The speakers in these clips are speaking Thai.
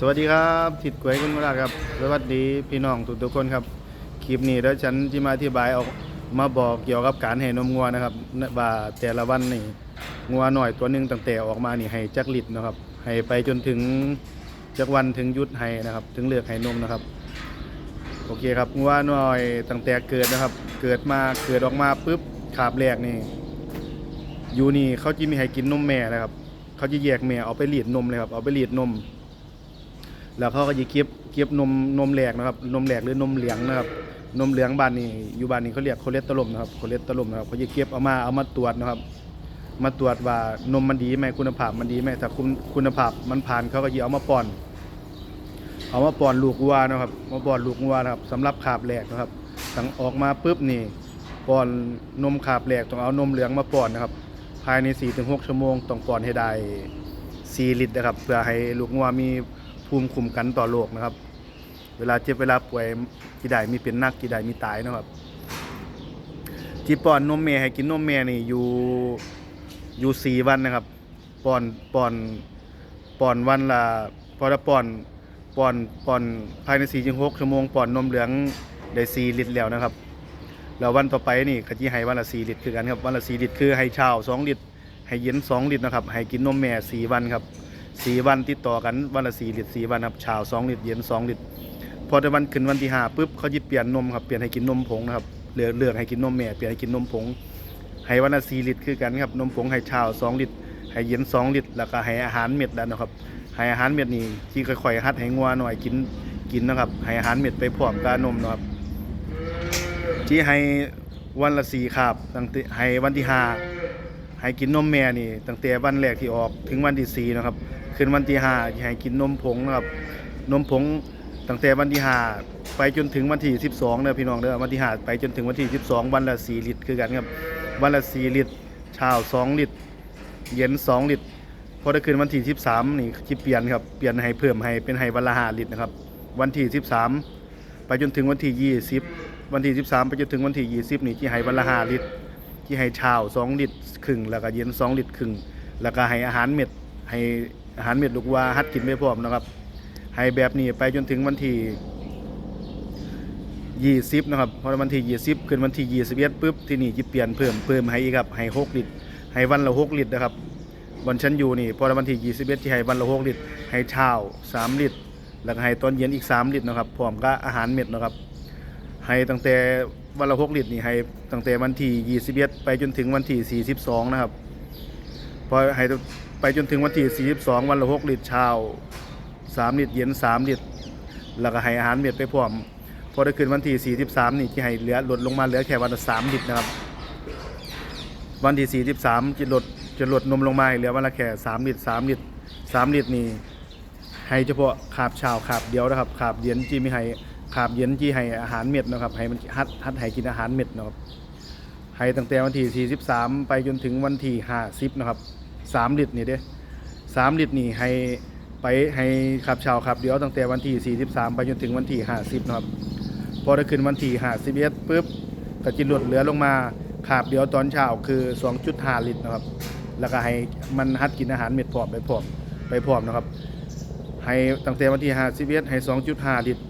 สวัสดีครับทิดกวยคุณมุราครับ สวัสดีพี่น้องทุกทุกๆคนครับ คลิปนี้แล้วฉันที่มาอธิบายออกมาบอกเกี่ยวกับการให้นมงัวนะครับว่าแต่ละวันนี่งัวหน่อยตัวหนึงตั้งแต่ออกมานี่ให้จักลิตรนะครับ ให้ไปจนถึงจักวันถึงยุดให้นะครับ ถึงเลือกให้นมนะครับ โอเคครับงัวหน่อยตั้งแต่เกิดนะครับ เกิดมาเกิดออกมาปุ๊บขาบแรกนี่อยู่นี่เขาจะมีให้กินนมแม่นะครับ เขาจะแยกแม่เอาไปรีดนมเลยครับ เอาไปรีดนม แล้วเขาก็จะเก็บเก็บนมนมแหลกนะครับนมแหลกหรือนมเหลืองนะครับนมเหลืองบ้านนี้อยู่บ้านนี้เขาเรียกโคเลสเตอรอลนะครับโคเลสเตอรอลนะครับเขาจะเก็บเอามาเอามาตรวจนะครับ มาตรวจว่านมมันดีไหมคุณภาพมันดีไหมถ้าคุณคุณภาพมันผ่านเขาก็จะเอามาป้อน เอามาป้อนลูกวัวนะครับ มาป้อนลูกวัวนะครับสำหรับขาบแหลกนะครับตั้งออกมาปุ๊บนี่ป้อนนมขาบแหลกต้องเอานมเหลืองมาป้อนนะครับ ภายใน 4-6 ชั่วโมงต้องป้อนให้ได้ 4 ลิตรนะครับเพื่อให้ลูกงัวมี ภูมิคุ้มกันต่อโรคนะครับ เวลาเจ็บเวลาป่วยกี่ได้มีเป็นนักกี่ได้มีตายนะครับที่ป้อนนมแม่ให้กินนมแม่นี่อยู่อยู่สี่วันนะครับป้อนป้อนป้อนวันละพอละป้อนป้อนป้อนภายใน4-6ถึง6ชั่วโมงป้อนนมเหลืองได้4ลิตรแล้วนะครับแล้ววันต่อไปนี่ก็จะให้วันละ4ลิตรคือกันครับวันละ4ลิตรคือให้เช้า2ลิตรให้เย็น2ลิตรนะครับให้กินนมแม่4วันครับ 4วันติดต่อกันวันละ4ลิตร4วันครับเช้า2ลิตรเย็น2ลิตรพอแต่วันขึ้นวันที่ห้าปุ๊บเขาจะเปลี่ยนนมครับเปลี่ยนให้กินนมผงนะครับเลือกเลือกให้กินนมแม่เปลี่ยนให้กินนมผงให้วันละ4ลิตรคือกันครับนมผงให้เช้า2ลิตรให้เย็น2ลิตรแล้วก็ให้อาหารเม็ดแล้วนะครับให้อาหารเม็ดนี่ที่ค่อยๆหัดให้งัวหน่อยกินกินนะครับให้อาหารเม็ดไปพร้อมกับนมนะครับที่ให้วันละสี่คาบตั้งแต่ให้วันที่ห้าให้กินนมแม่นี่ตั้งแต่วันแรกที่ออกถึงวันที่สี่นะครับ ขึ้นวันที่ห้าที่ให้กินนมผงนะครับนมผงตั้งแต่วันที่ห้าไปจนถึงวันที่สิบสองเด้อพี่น้องเด้อวันที่ห้าไปจนถึงวันที่สิบสองวันละสี่ลิตรคือกันครับวันละสี่ลิตรเช้าสองลิตรเย็นสองลิตรพอได้คืนวันที่สิบสามนี่คิดเปลี่ยนครับเปลี่ยนให้เพิ่มให้เป็นให้วันละห้าลิตรนะครับวันที่สิบสามไปจนถึงวันที่ยี่สิบวันที่สิบสามไปจนถึงวันที่ยี่สิบนี่ที่ให้วันละห้าลิตรที่ให้เช้าสองลิตรครึ่งแล้วก็เย็นสองลิตรครึ่งแล้วก็ให้อาหารเม็ดให้ อาหารเม็ดลูกวาหัดกินไม่พร้อมนะครับให้แบบนี้ไปจนถึงวันที่ยี่สิบนะครับพอวันที่ยี่สิบขึ้นวันที่ยี่สิบเอ็ดปุ๊บที่นี่จะเปลี่ยนเพิ่มเพิ่มให้อีกครับให้หกลิตรให้วันละหกลิตรนะครับวันชั้นอยู่นี่พอวันที่21ที่ให้วันละ6ลิตรให้เช้า3ลิตรแล้วก็ให้ตอนเย็นอีก3ลิตรนะครับพร้อมกับอาหารเม็ดนะครับ ให้ตั้งแต่วันละ6ลิตรนี่ให้ตั้งแต่วันที่21ไปจนถึงวันที่42นะครับพอให้ ไปจนถึงวันที่ 42 วันละ 6 ลิตรเช้า 3 ลิตรเย็น 3 ลิตร แล้วก็ให้อาหารเม็ดไปพร้อม พอได้ขึ้นวันที่ 43 นี่ที่ให้เหลือลดลงมาเหลือแค่วันละ 3 ลิตรนะครับ วันที่ 43 จะลดจะลดนมลงมาเหลือวันละแค่ 3 ลิตร 3 ลิตร 3 ลิตรนี่ให้เฉพาะขาบเช้าขาบเดียวนะครับขาบเย็นที่ไม่ให้ขาบเย็นที่ให้อาหารเม็ดนะครับ ให้มันฮัดฮัดให้กินอาหารเม็ดนะครับให้ตั้งแต่วันที่ 43 ไปจนถึงวันที่ 50 นะครับ 3ลิตรนี่เด้3ลิตรนี่ให้ไปให้ขับช้าขับเดี๋ยวตั้งแต่วันที่ 43 ไปจนถึงวันที่ 50นะครับ พอได้ขึ้นวันที่ 51ปุ๊บก็จะลดเหลือลงมาขาบเดี๋ยวตอนเช้าคือ 2.5 ลิตรนะครับ แล้วก็ให้มันหัดกินอาหารเม็ดพร้อมไปพร้อมไปพร้อมนะครับ ให้ตั้งแต่วันที่ 51ให้ 2.5 ลิตร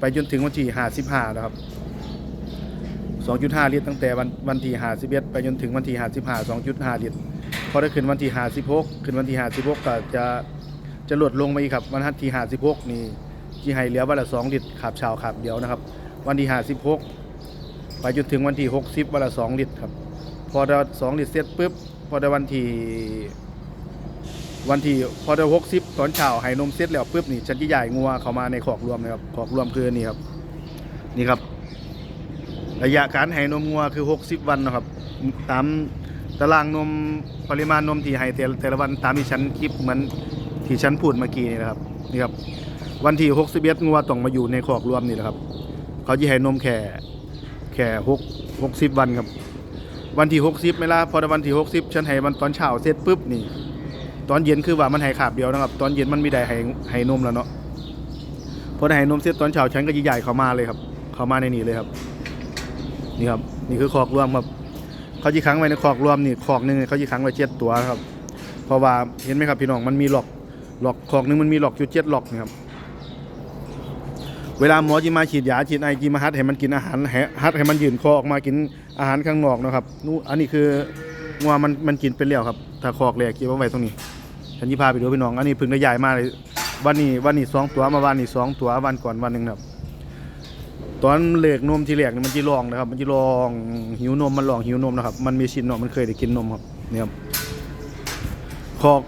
ไปจนถึงวันที่ 55 นะครับ 2.5 ลิตร ตั้งแต่วันวันที่ 51 ไปจนถึงวันที่ 55 2.5 ลิตร พอได้ขึ้นวันที่56ขึ้นวันที่56ก็จะจะลดลงมาอีกครับ วันที่56นี่ที่ให้เหลือวันละ2ลิตรขับช้าขับเดียวนะครับ วันที่56ไปจนถึงวันที่60วันละ2ลิตรครับ พอได้2ลิตรเสร็จปุ๊บพอได้วันที่วันที่พอได้60ตอนเช้าให้นมเสร็จแล้วปุ๊บนี่ฉันจะใหญ่งัวเข้ามาในขอกรวมนะครับขอกรวมคือนี่ครับนี่ครับระยะการให้นมงัวคือ 60 วันนะครับตาม ตารางนมปริมาณนมที่ให้แต่ละแต่ละวันตามที่ฉันคลิปเหมือนที่ฉันพูดเมื่อกี้นี่นะครับนี่ครับวันที่61งัวต้องมาอยู่ในขอกรวมนี่แหละครับ เขาจะให้นมแค่แค่6 60วันครับ วันที่60ไม่ละพอวันที่60ฉันให้มันตอนเช้าเสร็จปุ๊บนี่ ตอนเย็นคือว่ามันให้ขาบเดียวนะครับ ตอนเย็นมันไม่ได้ให้ให้นมแล้วเนาะพอได้ให้นมเสร็จตอนเช้าฉันก็จะใหญ่เข้ามาเลยครับ เข้ามาในนี่เลยครับ นี่ครับ นี่คือคอกรวมครับ เขาจีขังไว้ในคอกรวมนี่คอกหนึ่งเขาจีขังไว้เจ็ดตัวครับ เพราะว่าเห็นไหมครับพี่น้องมันมีหลอกหลอกคอกหนึ่งมันมีหลอกอยู่เจ็ดหลอกนะครับ เวลาหมอจีมาฉีดยาฉีดไอจีมาฮัดให้มันกินอาหารให้ฮัดให้มันยืนคอออกมากินอาหารข้างนอกนะครับนู่นอันนี้คืองัวมันมันกินเป็นแล้วครับ ถ้าคอกแรกเก็บเอาไว้ตรงนี้ฉันจะพาไปดูพี่น้อง อันนี้พิ่งได้ใหญ่มากเลยวันนี้วันนี้สองตัวมาวันนี้สองตัววันก่อนวันหนึ่งครับ ตอนเหล็กนมที่แรกนี่มันจีลองนะครับ มันจีลองหิวนมมันลองหิวนมนะครับ มันมีชินนาะมันเคยได้กินนมครับเนี่ยครับคอก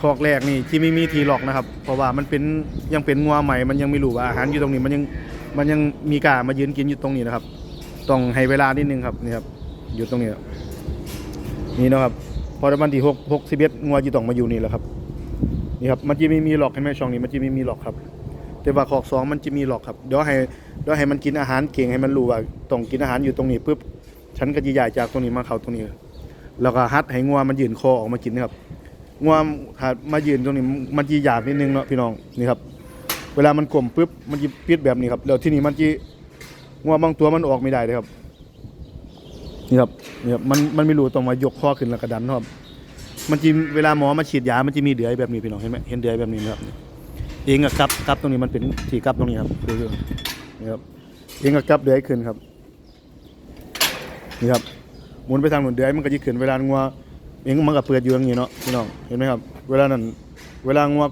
คอกแรกนี่ที่ไม่มีทีหลอกนะครับ เพราะว่ามันเป็นยังเป็นงัวใหม่ มันยังไม่รู้ว่าอาหารอยู่ตรงนี้มันยังมันยังมีกามายืนกินอยู่ตรงนี้นะครับ ต้องให้เวลานิดนึงครับนี่ครับอยู่ตรงนี้ครับนี่นะครับพอวันที่หกหกสิบเอ็ดงัวจีต้องมาอยู่นี่แหละครับนี่ครับมันจะไม่มีหลอกให้แม่ช่องนี้มันจะไม่มีหลอกครับ แต่ว่าคอกสองมันจะมีหลอกครับเดี๋ยวให้ เดี๋ยวให้มันกินอาหารเก่งให้มันรู้ว่าต้องกินอาหารอยู่ตรงนี้ปุ๊บฉันก็จะย้ายจากตรงนี้มาเข้าตรงนี้ แล้วก็ฮัดให้งัวมันยืนคอออกมากินนะครับงัวถ้ามายืนตรงนี้มันจะอยากนิดนึงเนาะพี่น้องนี่ครับ เวลามันกลมปุ๊บมันจะปิดแบบนี้ครับแล้วที่นี่มันจะงัวบางตัวมันออกไม่ได้เลยครับนี่ครับนี่ครับมันมันไม่รู้ต้องมายกข้อขึ้นแล้วก็ดันครับ มันจะเวลาหมอมาฉีดยา มันจะมีเดือยแบบนี้พี่น้องเห็นไหมเห็นเดือยแบบนี้ครับเองกับกับกับตรงนี้มันเป็นที่กับตรงนี้ครับดูดู นี่ครับเองกับกับเดือยขึ้นครับนี่ครับหมุนไปทางหมุนเดือยมันก็จะขึ้นเวลางัวเองมันก็เปิดอยู่อย่างนี้เนาะพี่น้องเห็นไหมครับ เวลานั้นเวลางัว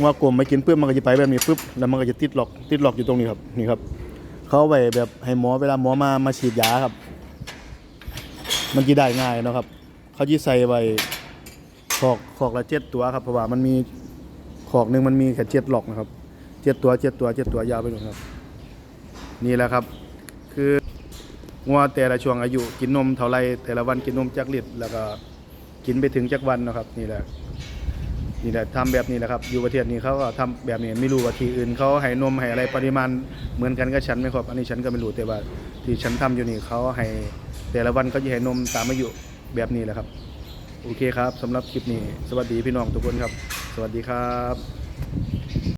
งัวกลมไปกินปุ๊บมันก็จะไปแบบนี้ปุ๊บแล้วมันก็จะติดล็อกติดล็อกอยู่ตรงนี้ครับนี่ครับเขาไว้แบบให้หมอเวลาหมอมามาฉีดยาครับ มันจะได้ง่ายเนาะครับ เขาจะใส่ไว้ขอกขอกละเจ็ดตัวครับเพราะว่ามันมีขอกหนึ่งมันมีแค่เจ็ดหลอกนะครับเจ็ดตัวเจ็ดตัวเจ็ดตัวยาวไปหมดครับ นี่แหละครับ คืองัวแต่ละช่วงอายุกินนมเท่าไรแต่ละวันกินนมจักลิตรแล้วก็กินไปถึงจักวันนะครับ นี่แหละนี่แหละทำแบบนี้แหละครับอยู่ประเทศนี้เขาก็ทำแบบนี้ไม่รู้ว่าที่อื่นเขาให้นมให้อะไรปริมาณเหมือนกันกับฉันไหมครับ อันนี้ฉันก็ไม่รู้แต่ว่าที่ฉันทำอยู่นี่เขาให้แต่ละวันเขาจะให้นมตามอายุแบบนี้แหละครับ โอเคครับสำหรับคลิปนี้ สวัสดีพี่น้องทุกคนครับ สวัสดีครับ